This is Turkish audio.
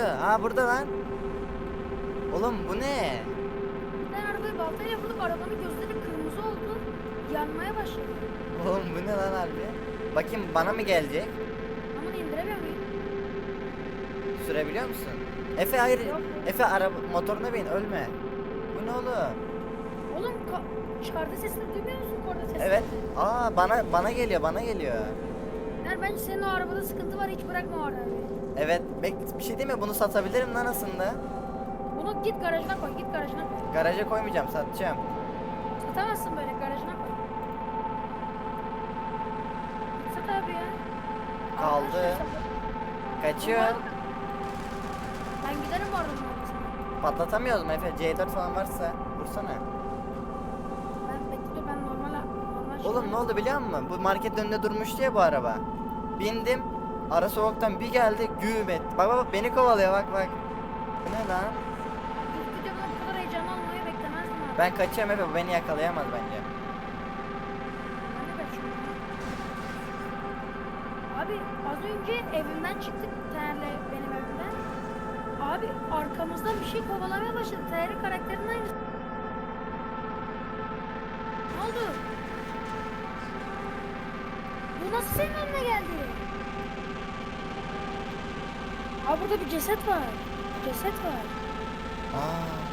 Aa burada lan. Oğlum bu ne? Ben arabayı baltayla vurup arabanın gözleri kırmızı oldu. Yanmaya başladı. Oğlum bu ne lan harbi? Bakayım bana mı gelecek? Ama indiremiyor muyum? Sürebiliyor musun? Efe hayır. Yok. Efe araba motoruna bin ölme. Bu ne oğlum? Oğlum ka- çıkardığı sesleri duymuyor musun korna sesleri? Evet. Aa bana bana geliyor bana geliyor. Yani bence senin o arabada sıkıntı var hiç bırakma o arabayı. Evet. Bek bir şey değil mi? Bunu satabilirim lan aslında. Bunu git garajına koy git garajına koy. Garaja koymayacağım satacağım. Satamazsın böyle garajına koy. Sat abi ya. Kaldı. Kaçıyor. Ben giderim bu arkasına. Patlatamıyoruz mu Efe? C4 falan varsa vursana. Oğlum ne oldu biliyor musun? Bu market önünde durmuştu ya bu araba. Bindim. Ara sokaktan bir geldi güm etti. Bak bak bak, beni kovalıyor bak bak. Bu ne lan? İlk videomda bu kadar heyecanlı olmayı beklemezdim abi. Ben kaçıyorum Efe bu beni yakalayamaz bence. Ben de kaçıyorum. Abi az önce evimden çıktık Taner'le benim evimden. Abi arkamızdan bir şey kovalamaya başladı. Taner'in karakterinin aynısı. Ne oldu? Bu nasıl senin önüne geldi? Abi burada bir ceset var. Ceset var. Aa.